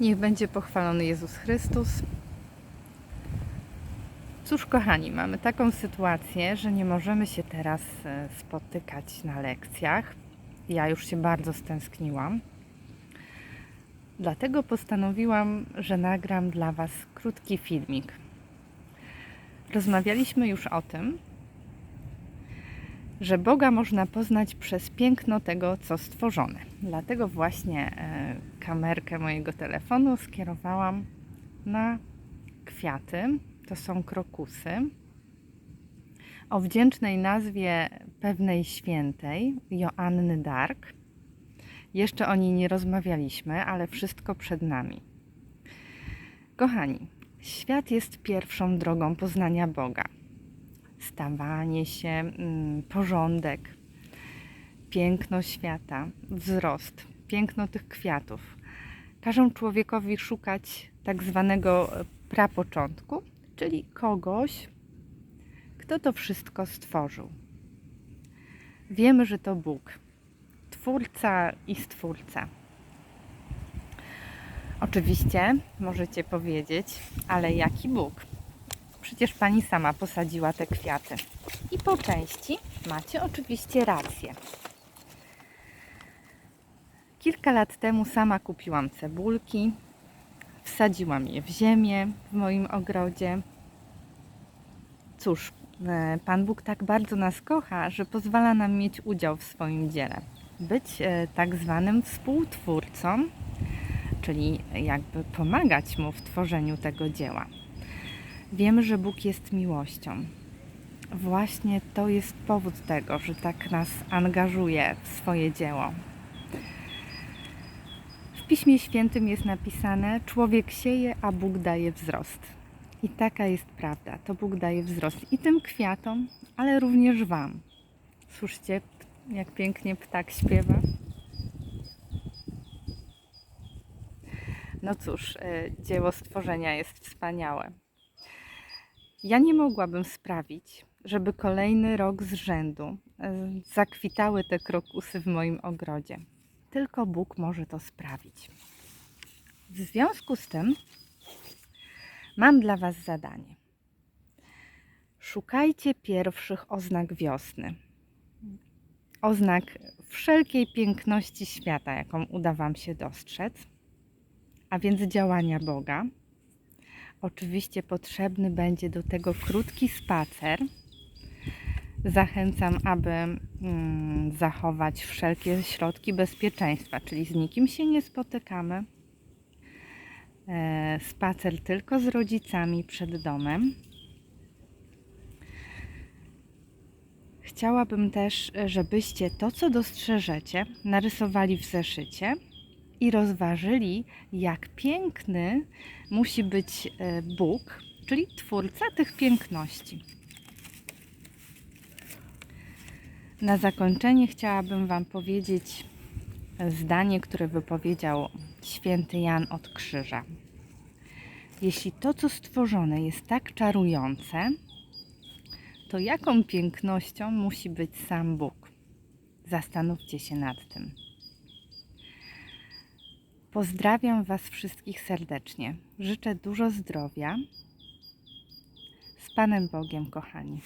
Niech będzie pochwalony Jezus Chrystus. Cóż, kochani, mamy taką sytuację, że nie możemy się teraz e, spotykać na lekcjach. Ja już się bardzo stęskniłam. Dlatego postanowiłam, że nagram dla Was krótki filmik. Rozmawialiśmy już o tym, że Boga można poznać przez piękno tego, co stworzone. Dlatego właśnie e, kamerkę mojego telefonu skierowałam na kwiaty. To są krokusy. O wdzięcznej nazwie pewnej świętej, Joanny Dark. Jeszcze o niej nie rozmawialiśmy, ale wszystko przed nami. Kochani, świat jest pierwszą drogą poznania Boga stawanie się, mm, porządek, piękno świata, wzrost, piękno tych kwiatów. Każą człowiekowi szukać tak zwanego prapoczątku, czyli kogoś, kto to wszystko stworzył. Wiemy, że to Bóg, Twórca i Stwórca. Oczywiście możecie powiedzieć, ale jaki Bóg? Przecież pani sama posadziła te kwiaty. I po części macie oczywiście rację. Kilka lat temu sama kupiłam cebulki, wsadziłam je w ziemię w moim ogrodzie. Cóż, e, Pan Bóg tak bardzo nas kocha, że pozwala nam mieć udział w swoim dziele. Być e, tak zwanym współtwórcą, czyli jakby pomagać Mu w tworzeniu tego dzieła. Wiemy, że Bóg jest miłością. Właśnie to jest powód tego, że tak nas angażuje w swoje dzieło. W Piśmie Świętym jest napisane: Człowiek sieje, a Bóg daje wzrost. I taka jest prawda. To Bóg daje wzrost i tym kwiatom, ale również Wam. Słyszcie, jak pięknie ptak śpiewa. No cóż, e, dzieło stworzenia jest wspaniałe. Ja nie mogłabym sprawić, żeby kolejny rok z rzędu e, zakwitały te krokusy w moim ogrodzie. Tylko Bóg może to sprawić. W związku z tym mam dla Was zadanie. Szukajcie pierwszych oznak wiosny. Oznak wszelkiej piękności świata, jaką uda Wam się dostrzec, a więc działania Boga Oczywiście potrzebny będzie do tego krótki spacer. Zachęcam, aby mm, zachować wszelkie środki bezpieczeństwa, czyli z nikim się nie spotykamy. E, spacer tylko z rodzicami przed domem. Chciałabym też, żebyście to, co dostrzeżecie, narysowali w zeszycie i rozważyli, jak piękny musi być e, Bóg, czyli Twórca tych piękności. Na zakończenie chciałabym Wam powiedzieć zdanie, które wypowiedział święty Jan od Krzyża. Jeśli to, co stworzone jest tak czarujące, to jaką pięknością musi być sam Bóg? Zastanówcie się nad tym. Pozdrawiam Was wszystkich serdecznie. Życzę dużo zdrowia. Z Panem Bogiem, kochani.